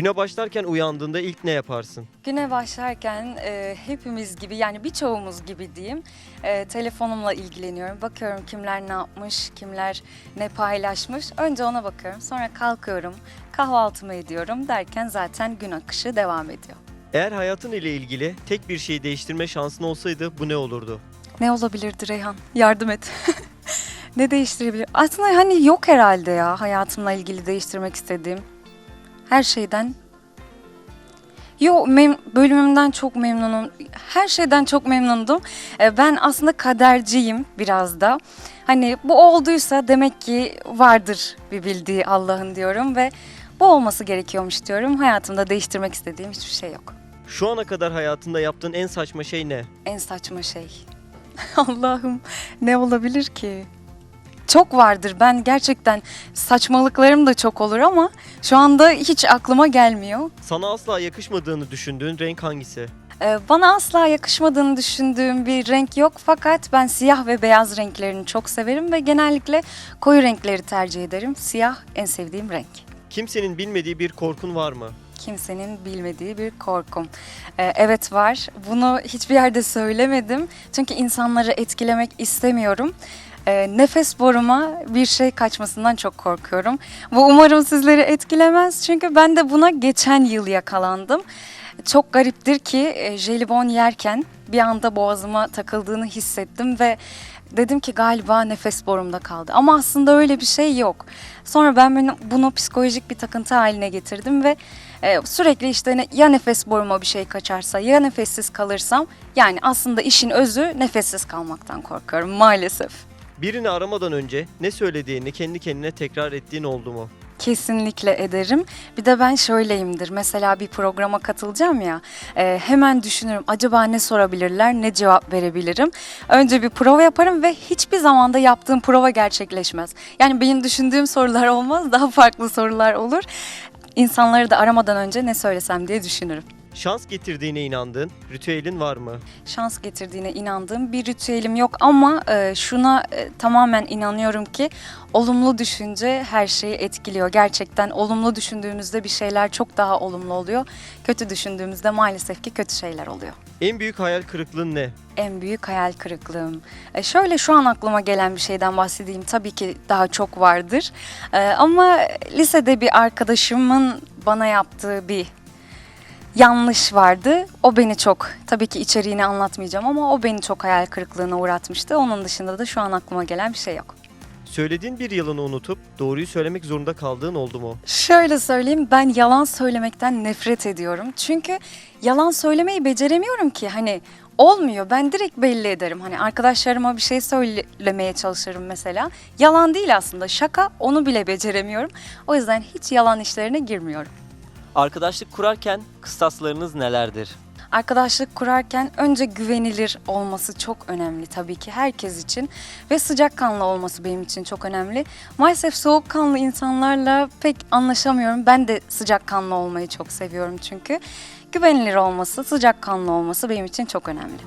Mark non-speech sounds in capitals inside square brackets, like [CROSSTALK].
Güne başlarken uyandığında ilk ne yaparsın? Güne başlarken e, hepimiz gibi yani birçoğumuz gibi diyeyim e, telefonumla ilgileniyorum. Bakıyorum kimler ne yapmış, kimler ne paylaşmış. Önce ona bakıyorum sonra kalkıyorum kahvaltımı ediyorum derken zaten gün akışı devam ediyor. Eğer hayatın ile ilgili tek bir şeyi değiştirme şansın olsaydı bu ne olurdu? Ne olabilirdi Reyhan? Yardım et. [LAUGHS] ne değiştirebilir? Aslında hani yok herhalde ya hayatımla ilgili değiştirmek istediğim. Her şeyden. Yo mem- bölümümden çok memnunum. Her şeyden çok memnundum. Ee, Ben aslında kaderciyim biraz da. Hani bu olduysa demek ki vardır bir bildiği Allah'ın diyorum ve bu olması gerekiyormuş diyorum. Hayatımda değiştirmek istediğim hiçbir şey yok. Şu ana kadar hayatında yaptığın en saçma şey ne? En saçma şey. [LAUGHS] Allah'ım ne olabilir ki? Çok vardır. Ben gerçekten saçmalıklarım da çok olur ama şu anda hiç aklıma gelmiyor. Sana asla yakışmadığını düşündüğün renk hangisi? Ee, Bana asla yakışmadığını düşündüğüm bir renk yok fakat ben siyah ve beyaz renklerini çok severim ve genellikle koyu renkleri tercih ederim. Siyah en sevdiğim renk. Kimsenin bilmediği bir korkun var mı? kimsenin bilmediği bir korkum. Ee, evet var. Bunu hiçbir yerde söylemedim. Çünkü insanları etkilemek istemiyorum. Ee, nefes boruma bir şey kaçmasından çok korkuyorum. Bu umarım sizleri etkilemez. Çünkü ben de buna geçen yıl yakalandım. Çok gariptir ki e, jelibon yerken bir anda boğazıma takıldığını hissettim ve dedim ki galiba nefes borumda kaldı. Ama aslında öyle bir şey yok. Sonra ben bunu, psikolojik bir takıntı haline getirdim ve e, sürekli işte ya nefes boruma bir şey kaçarsa ya nefessiz kalırsam yani aslında işin özü nefessiz kalmaktan korkuyorum maalesef. Birini aramadan önce ne söylediğini kendi kendine tekrar ettiğin oldu mu? Kesinlikle ederim. Bir de ben şöyleyimdir. Mesela bir programa katılacağım ya. e, hemen düşünürüm. Acaba ne sorabilirler, ne cevap verebilirim? Önce bir prova yaparım ve hiçbir zamanda yaptığım prova gerçekleşmez. Yani benim düşündüğüm sorular olmaz, daha farklı sorular olur. İnsanları da aramadan önce ne söylesem diye düşünürüm. Şans getirdiğine inandığın ritüelin var mı? şans getirdiğine inandığım bir ritüelim yok ama e, şuna e, tamamen inanıyorum ki olumlu düşünce her şeyi etkiliyor. Gerçekten olumlu düşündüğümüzde bir şeyler çok daha olumlu oluyor. Kötü düşündüğümüzde maalesef ki kötü şeyler oluyor. En büyük hayal kırıklığın ne? En büyük hayal kırıklığım. E, şöyle şu an aklıma gelen bir şeyden bahsedeyim. Tabii ki daha çok vardır. E, ama lisede bir arkadaşımın bana yaptığı bir yanlış vardı. O beni çok, tabii ki içeriğini anlatmayacağım ama o beni çok hayal kırıklığına uğratmıştı. Onun dışında da şu an aklıma gelen bir şey yok. Söylediğin bir yalanı unutup doğruyu söylemek zorunda kaldığın oldu mu? Şöyle söyleyeyim ben yalan söylemekten nefret ediyorum. Çünkü yalan söylemeyi beceremiyorum ki hani olmuyor. Ben direkt belli ederim. Hani arkadaşlarıma bir şey söylemeye çalışırım mesela. Yalan değil aslında şaka onu bile beceremiyorum. O yüzden hiç yalan işlerine girmiyorum. Arkadaşlık kurarken kıstaslarınız nelerdir? Arkadaşlık kurarken önce güvenilir olması çok önemli tabii ki herkes için ve sıcakkanlı olması benim için çok önemli. Maalesef soğukkanlı insanlarla pek anlaşamıyorum. Ben de sıcakkanlı olmayı çok seviyorum çünkü. Güvenilir olması, sıcakkanlı olması benim için çok önemli.